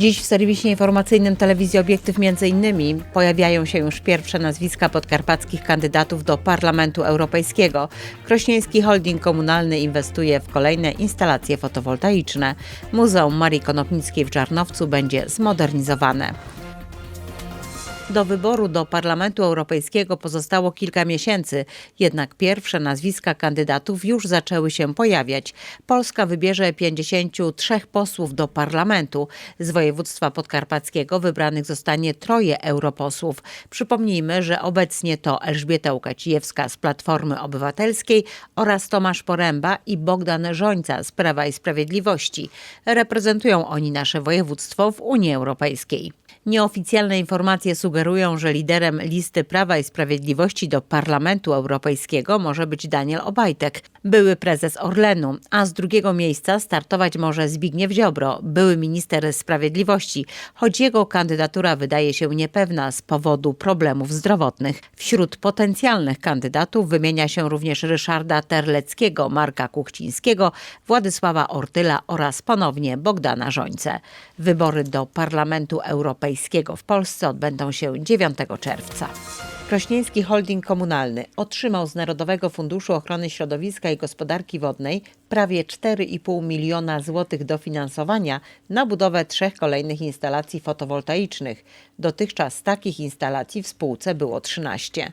Dziś w serwisie informacyjnym telewizji Obiektyw między innymi pojawiają się już pierwsze nazwiska podkarpackich kandydatów do Parlamentu Europejskiego. Krośnieński Holding Komunalny inwestuje w kolejne instalacje fotowoltaiczne. Muzeum Marii Konopnickiej w Żarnowcu będzie zmodernizowane. Do wyboru do Parlamentu Europejskiego pozostało kilka miesięcy, jednak pierwsze nazwiska kandydatów już zaczęły się pojawiać. Polska wybierze 53 posłów do parlamentu. Z województwa podkarpackiego wybranych zostanie troje europosłów. Przypomnijmy, że obecnie to Elżbieta Łukacijewska z Platformy Obywatelskiej oraz Tomasz Poręba i Bogdan Żońca z Prawa i Sprawiedliwości. Reprezentują oni nasze województwo w Unii Europejskiej. Nieoficjalne informacje sugerują, że liderem listy Prawa i Sprawiedliwości do Parlamentu Europejskiego może być Daniel Obajtek, były prezes Orlenu, a z drugiego miejsca startować może Zbigniew Ziobro, były minister sprawiedliwości, choć jego kandydatura wydaje się niepewna z powodu problemów zdrowotnych. Wśród potencjalnych kandydatów wymienia się również Ryszarda Terleckiego, Marka Kuchcińskiego, Władysława Ortyla oraz ponownie Bogdana Żońce. Wybory do Parlamentu Europejskiego w Polsce odbędą się 9 czerwca. Krośnieński Holding Komunalny otrzymał z Narodowego Funduszu Ochrony Środowiska i Gospodarki Wodnej prawie 4,5 miliona złotych dofinansowania na budowę trzech kolejnych instalacji fotowoltaicznych. Dotychczas takich instalacji w spółce było 13.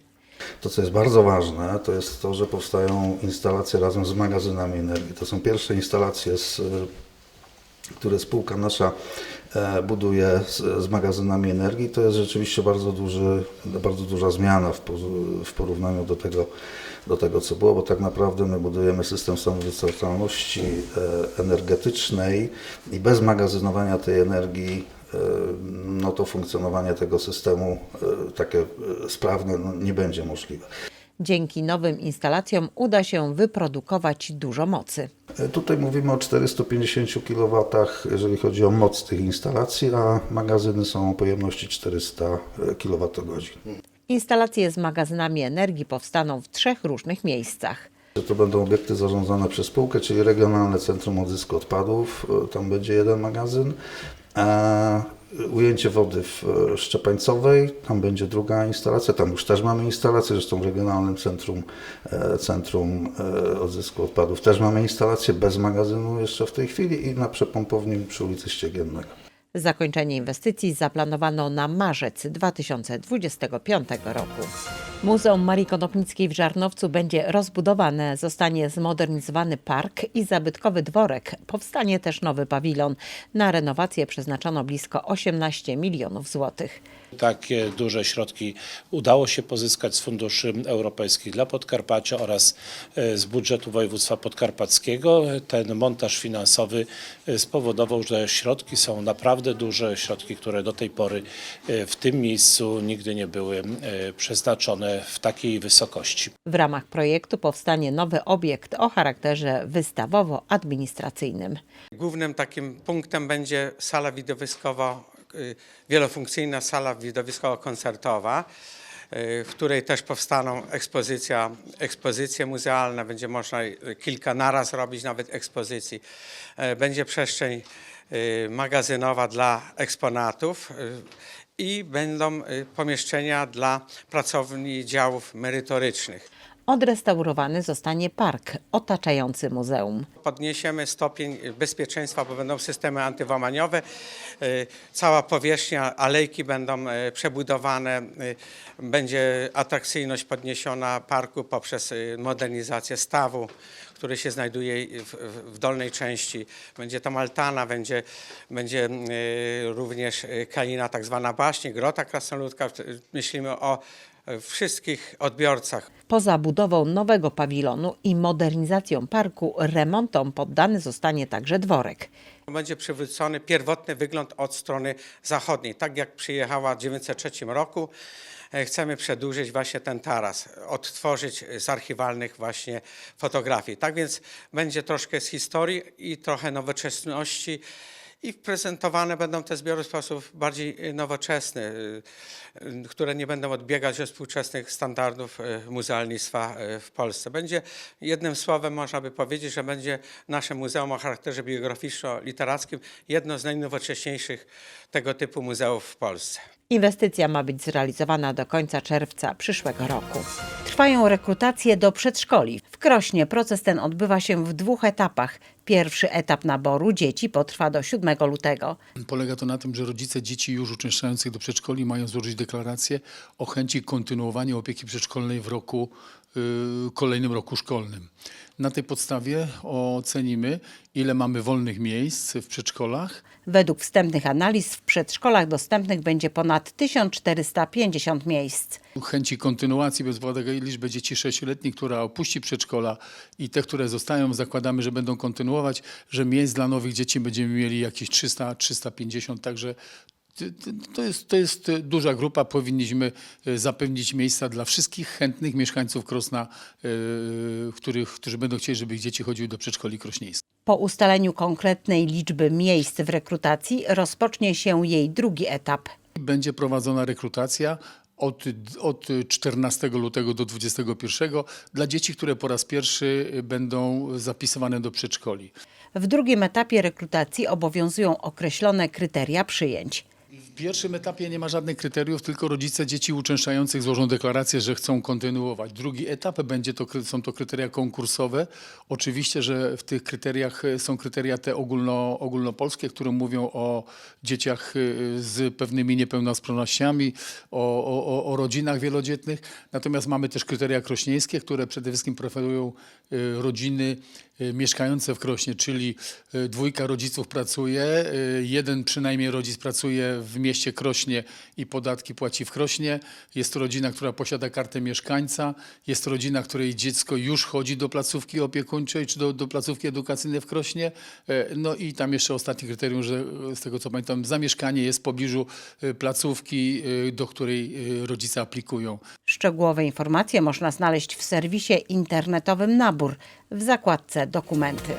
To, co jest bardzo ważne, to jest to, że powstają instalacje razem z magazynami energii. To są pierwsze instalacje, z, które spółka nasza buduje z, z magazynami energii. To jest rzeczywiście bardzo, duży, bardzo duża zmiana w, w porównaniu do tego, do tego, co było, bo tak naprawdę my budujemy system samowystarczalności e, energetycznej i bez magazynowania tej energii e, no to funkcjonowanie tego systemu e, takie e, sprawne no, nie będzie możliwe. Dzięki nowym instalacjom uda się wyprodukować dużo mocy. Tutaj mówimy o 450 kW, jeżeli chodzi o moc tych instalacji, a magazyny są o pojemności 400 kWh. Instalacje z magazynami energii powstaną w trzech różnych miejscach. To będą obiekty zarządzane przez spółkę, czyli Regionalne Centrum Odzysku Odpadów, e, tam będzie jeden magazyn. Ujęcie wody w e, Szczepańcowej, tam będzie druga instalacja, tam już też mamy instalację, zresztą w Regionalnym Centrum, e, Centrum e, Odzysku Odpadów też mamy instalację bez magazynu jeszcze w tej chwili i na przepompowni przy ulicy Ściegiennego. Zakończenie inwestycji zaplanowano na marzec 2025 roku. Muzeum Marii Konopnickiej w Żarnowcu będzie rozbudowane, zostanie zmodernizowany park i zabytkowy dworek. Powstanie też nowy pawilon. Na renowację przeznaczono blisko 18 milionów złotych. Takie duże środki udało się pozyskać z funduszy europejskich dla Podkarpacia oraz e, z budżetu województwa podkarpackiego. Ten montaż finansowy e, spowodował, że środki są naprawdę duże, środki, które do tej pory e, w tym miejscu nigdy nie były przeznaczone w takiej wysokości. W ramach projektu powstanie nowy obiekt o charakterze wystawowo-administracyjnym. Głównym takim punktem będzie sala widowiskowa, y, wielofunkcyjna sala widowiskowo-koncertowa, y, w której też powstaną ekspozycja, ekspozycje muzealne. Będzie można y, kilka naraz robić nawet ekspozycji. Będzie przestrzeń magazynowa dla eksponatów i będą y, pomieszczenia dla pracowni działów merytorycznych. Odrestaurowany zostanie park otaczający muzeum. Podniesiemy stopień bezpieczeństwa, bo będą systemy antyłamaniowe. Y, Cała powierzchnia alejki będą y, przebudowane. y, Będzie atrakcyjność podniesiona parku poprzez modernizację stawu, który się znajduje w, w- dolnej części. Będzie tam altana, będzie, będzie również kalina tak zwana baśnie, grota krasnoludka. Myślimy o wszystkich odbiorcach. Poza budową nowego pawilonu i modernizacją parku, remontom poddany zostanie także dworek. Będzie przywrócony pierwotny wygląd od strony zachodniej. Tak jak przyjechała w 1903 roku, e, chcemy przedłużyć właśnie ten taras, odtworzyć z archiwalnych właśnie fotografii. Tak więc będzie troszkę z historii i trochę nowoczesności i prezentowane będą te zbiory w sposób bardziej y, nowoczesny, y, y, które nie będą odbiegać od współczesnych standardów muzealnictwa w Polsce. Będzie jednym słowem można by powiedzieć, że będzie nasze muzeum o charakterze biograficzno-literackim jedno z najnowocześniejszych tego typu muzeów w Polsce. Inwestycja ma być zrealizowana do końca czerwca przyszłego roku. Trwają rekrutacje do przedszkoli. W Krośnie proces ten odbywa się w dwóch etapach. Pierwszy etap naboru dzieci potrwa do 7 lutego. Polega to na tym, że rodzice dzieci już uczęszczających do przedszkoli mają złożyć deklarację o chęci kontynuowania opieki przedszkolnej w roku, kolejnym roku szkolnym. Na tej podstawie ocenimy, ile mamy wolnych miejsc w przedszkolach. Według wstępnych analiz w przedszkolach dostępnych będzie ponad 1450 miejsc. Chęci kontynuacji bez na liczbę dzieci sześcioletnich, która opuści przedszkola i te, które zostają, zakładamy, że będą kontynuować, że miejsc dla nowych dzieci będziemy mieli jakieś 300-350, także to jest, to jest duża grupa. Powinniśmy e, zapewnić miejsca dla wszystkich chętnych mieszkańców Krosna, e, których, którzy będą chcieli, żeby ich dzieci chodziły do przedszkoli krośnieńskich. Po ustaleniu konkretnej liczby miejsc w rekrutacji rozpocznie się jej drugi etap. Będzie prowadzona rekrutacja od, od 14 lutego do 21 dla dzieci, które po raz pierwszy będą zapisywane do przedszkoli. W drugim etapie rekrutacji obowiązują określone kryteria przyjęć. W pierwszym etapie nie ma żadnych kryteriów, tylko rodzice dzieci uczęszczających złożą deklarację, że chcą kontynuować. Drugi etap będzie to, są to kryteria konkursowe. Oczywiście, że w tych kryteriach e, są kryteria te ogólno, ogólnopolskie, które mówią o dzieciach e, z pewnymi niepełnosprawnościami, o, o, o- rodzinach wielodzietnych. Natomiast mamy też kryteria krośnieńskie, które przede wszystkim preferują e, rodziny mieszkające w Krośnie, czyli e, dwójka rodziców pracuje, e, jeden przynajmniej rodzic pracuje w mieście Krośnie i podatki płaci w Krośnie. Jest to rodzina, która posiada kartę mieszkańca, jest to rodzina, której dziecko już chodzi do placówki opiekuńczej czy do, do placówki edukacyjnej w Krośnie. No i tam jeszcze ostatnie kryterium, że z tego co pamiętam, zamieszkanie jest w pobliżu placówki, do której rodzice aplikują. Szczegółowe informacje można znaleźć w serwisie internetowym Nabór w zakładce Dokumenty.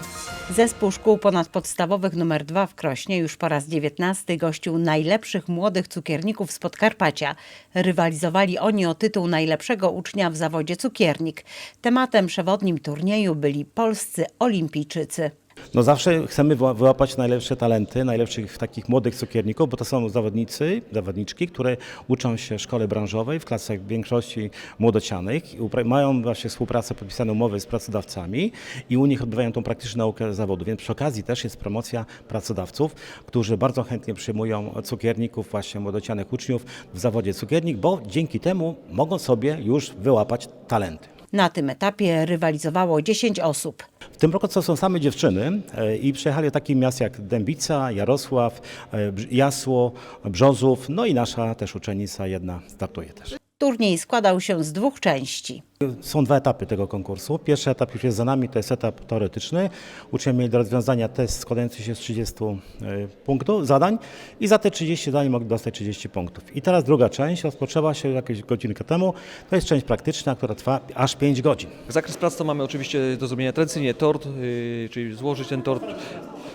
Zespół Szkół Ponadpodstawowych nr 2 w Krośnie już po raz 19 gościł najlepszych młodych cukierników z Podkarpacia. Rywalizowali oni o tytuł najlepszego ucznia w zawodzie cukiernik. Tematem przewodnim turnieju byli polscy olimpijczycy. No zawsze chcemy wyła- wyłapać najlepsze talenty, najlepszych takich młodych cukierników, bo to są zawodnicy, zawodniczki, które uczą się w szkole branżowej w klasach większości młodocianych, mają właśnie współpracę, podpisane umowy z pracodawcami i u nich odbywają tą praktyczną naukę zawodu, więc przy okazji też jest promocja pracodawców, którzy bardzo chętnie przyjmują cukierników, właśnie młodocianych uczniów w zawodzie cukiernik, bo dzięki temu mogą sobie już wyłapać talenty. Na tym etapie rywalizowało 10 osób. W tym roku to są same dziewczyny e, i przyjechali do takich miast jak Dębica, Jarosław, e, Jasło, Brzozów, no i nasza też uczennica jedna startuje też. Turniej składał się z dwóch części. Są dwa etapy tego konkursu. Pierwszy etap już jest za nami, to jest etap teoretyczny. Uczniowie mieli do rozwiązania test składający się z 30 e, punktów, zadań i za te 30 zadań mogli dostać 30 punktów. I teraz druga część rozpoczęła się jakieś godzinkę temu. To jest część praktyczna, która trwa aż 5 godzin. Zakres prac to mamy oczywiście do zrobienia tradycyjnie tort, yy, czyli złożyć ten tort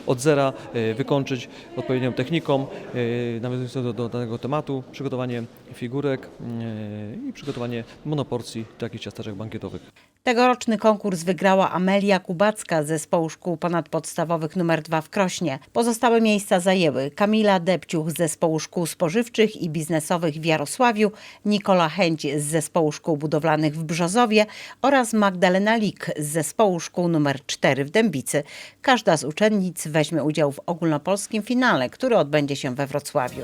od zera, yy, wykończyć odpowiednią techniką, yy, nawiązując do, do danego tematu, przygotowanie figurek yy, i przygotowanie monoporcji takich ciasteczek bankietowych. Tegoroczny konkurs wygrała Amelia Kubacka z zespołu szkół ponadpodstawowych nr 2 w Krośnie. Pozostałe miejsca zajęły Kamila Depciuch z zespołu szkół spożywczych i biznesowych w Jarosławiu, Nikola Chęć z zespołu szkół budowlanych w Brzozowie oraz Magdalena Lik z zespołu szkół nr 4 w Dębicy. Każda z uczennic weźmie udział w ogólnopolskim finale, który odbędzie się we Wrocławiu.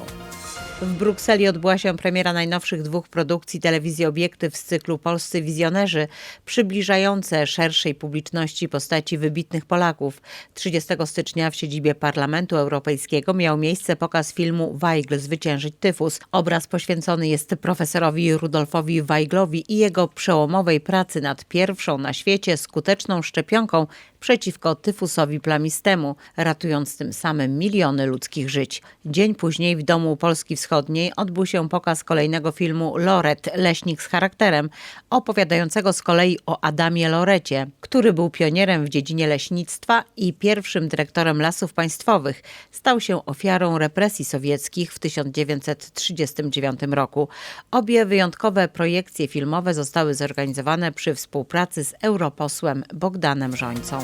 W Brukseli odbyła się premiera najnowszych dwóch produkcji telewizji Obiektyw z cyklu Polscy Wizjonerzy, przybliżające szerszej publiczności postaci wybitnych Polaków. 30 stycznia w siedzibie Parlamentu Europejskiego miał miejsce pokaz filmu Weigl zwyciężyć tyfus. Obraz poświęcony jest profesorowi Rudolfowi Weiglowi i jego przełomowej pracy nad pierwszą na świecie skuteczną szczepionką przeciwko tyfusowi plamistemu, ratując tym samym miliony ludzkich żyć. Dzień później w Domu Polski Wschodniej Wschodniej odbył się pokaz kolejnego filmu Loret, Leśnik z charakterem, opowiadającego z kolei o Adamie Lorecie, który był pionierem w dziedzinie leśnictwa i pierwszym dyrektorem lasów państwowych. Stał się ofiarą represji sowieckich w 1939 roku. Obie wyjątkowe projekcje filmowe zostały zorganizowane przy współpracy z europosłem Bogdanem Żońcą.